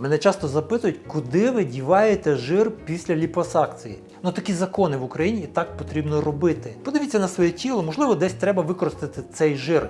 Мене часто запитують, куди ви діваєте жир після ліпосакції. Ну такі закони в Україні і так потрібно робити. Подивіться на своє тіло, можливо, десь треба використати цей жир.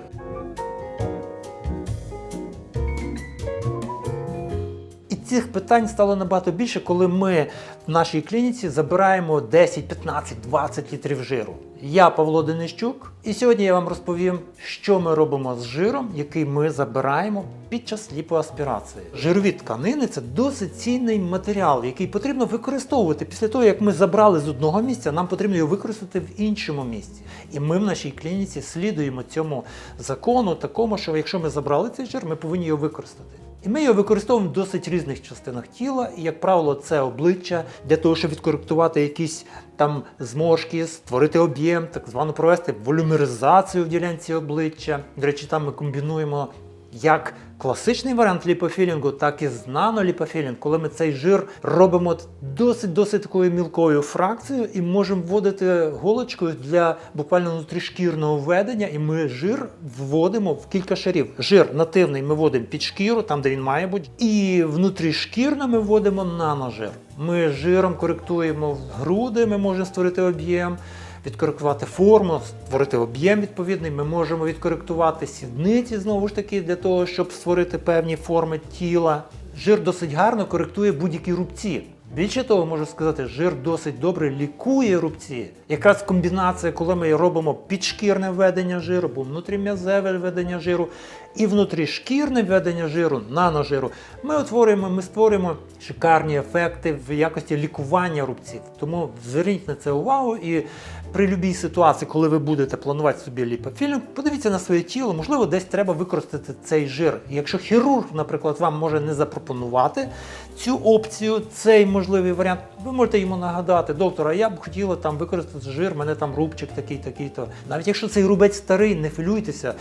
Цих питань стало набагато більше, коли ми в нашій клініці забираємо 10, 15, 20 літрів жиру. Я Павло Денищук, і сьогодні я вам розповім, що ми робимо з жиром, який ми забираємо під час ліпоаспірації. Жирові тканини це досить цінний матеріал, який потрібно використовувати. Після того, як ми забрали з одного місця, нам потрібно його використати в іншому місці. І ми в нашій клініці слідуємо цьому закону, такому, що якщо ми забрали цей жир, ми повинні його використати. І ми його використовуємо в досить різних частинах тіла, і, як правило, це обличчя для того, щоб відкоректувати якісь там зморшки, створити об'єм, так звано провести волюмеризацію в ділянці обличчя. До речі, там ми комбінуємо як класичний варіант ліпофілінгу, так і з наноліпофілінг, коли ми цей жир робимо досить-досить такою мілкою фракцією і можемо вводити голочкою для буквально внутрішкірного введення, і ми жир вводимо в кілька шарів. Жир нативний ми вводимо під шкіру, там де він має бути, і внутрішкірно ми вводимо наножир. Ми жиром коректуємо груди, ми можемо створити об'єм відкоректувати форму, створити об'єм відповідний. Ми можемо відкоректувати сідниці знову ж таки для того, щоб створити певні форми тіла. Жир досить гарно коректує будь-які рубці. Більше того, можу сказати, жир досить добре лікує рубці. Якраз комбінація, коли ми робимо підшкірне введення жиру, або внутрім'язеве введення жиру і внутрішкірне введення жиру, наножиру, ми утворюємо, ми створюємо шикарні ефекти в якості лікування рубців. Тому зверніть на це увагу і при будь-якій ситуації, коли ви будете планувати собі ліпофілінг, подивіться на своє тіло, можливо, десь треба використати цей жир. І якщо хірург, наприклад, вам може не запропонувати цю опцію, цей можливий варіант, ви можете йому нагадати, доктор, а я б хотіла там використати жир, мене там рубчик такий, такий то. Навіть якщо цей рубець старий, не хвилюйтеся.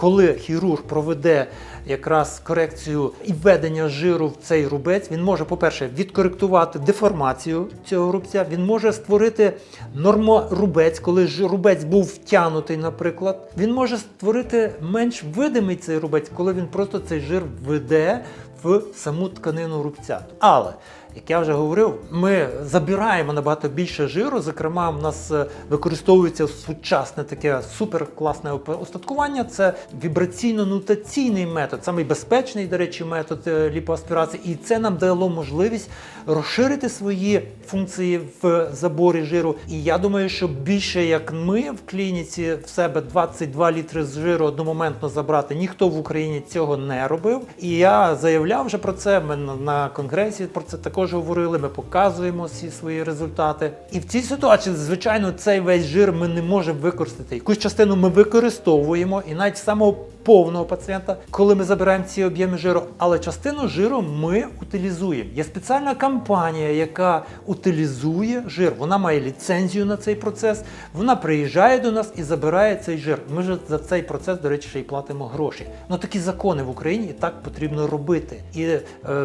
Коли хірург проведе якраз корекцію і введення жиру в цей рубець, він може, по-перше, відкоректувати деформацію цього рубця, він може створити норморубець, коли ж рубець був втягнутий, наприклад. Він може створити менш видимий цей рубець, коли він просто цей жир введе в саму тканину рубця. Але як я вже говорив, ми забираємо набагато більше жиру. Зокрема, в нас е, використовується сучасне таке суперкласне устаткування. Це вібраційно-нутаційний метод, самий безпечний, до речі, метод е, ліпоаспірації. І це нам дало можливість розширити свої функції в заборі жиру. І я думаю, що більше як ми в клініці в себе 22 літри з жиру одномоментно забрати, ніхто в Україні цього не робив. І я заявляв вже про це. Ми на- конгресі про це також говорили. Ми показуємо всі свої результати. І в цій ситуації, звичайно, цей весь жир ми не можемо використати. Якусь частину ми використовуємо, і навіть самого повного пацієнта, коли ми забираємо ці об'єми жиру, але частину жиру ми утилізуємо. Є спеціальна компанія, яка утилізує жир. Вона має ліцензію на цей процес. Вона приїжджає до нас і забирає цей жир. Ми ж за цей процес, до речі, ще й платимо гроші. Ну такі закони в Україні і так потрібно робити. І е,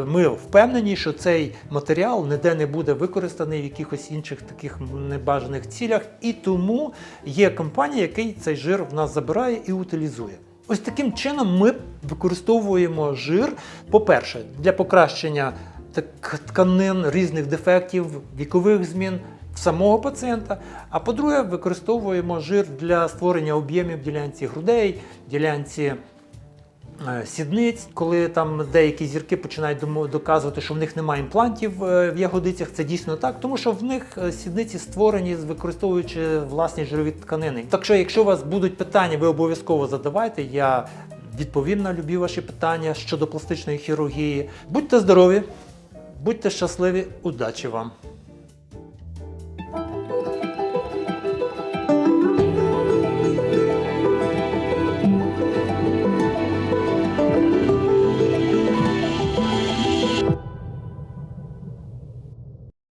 ми впевнені, що цей матеріал ніде не буде використаний в якихось інших таких небажаних цілях. І тому є компанія, який цей жир в нас забирає і утилізує. Ось таким чином ми використовуємо жир, по-перше, для покращення тканин різних дефектів, вікових змін в самого пацієнта. А по-друге, використовуємо жир для створення об'ємів ділянці грудей, ділянці сідниць, коли там деякі зірки починають доказувати, що в них немає імплантів е, в ягодицях. Це дійсно так, тому що в них е, сідниці створені, використовуючи власні жирові тканини. Так що, якщо у вас будуть питання, ви обов'язково задавайте. Я відповім на любі ваші питання щодо пластичної хірургії. Будьте здорові, будьте щасливі, удачі вам!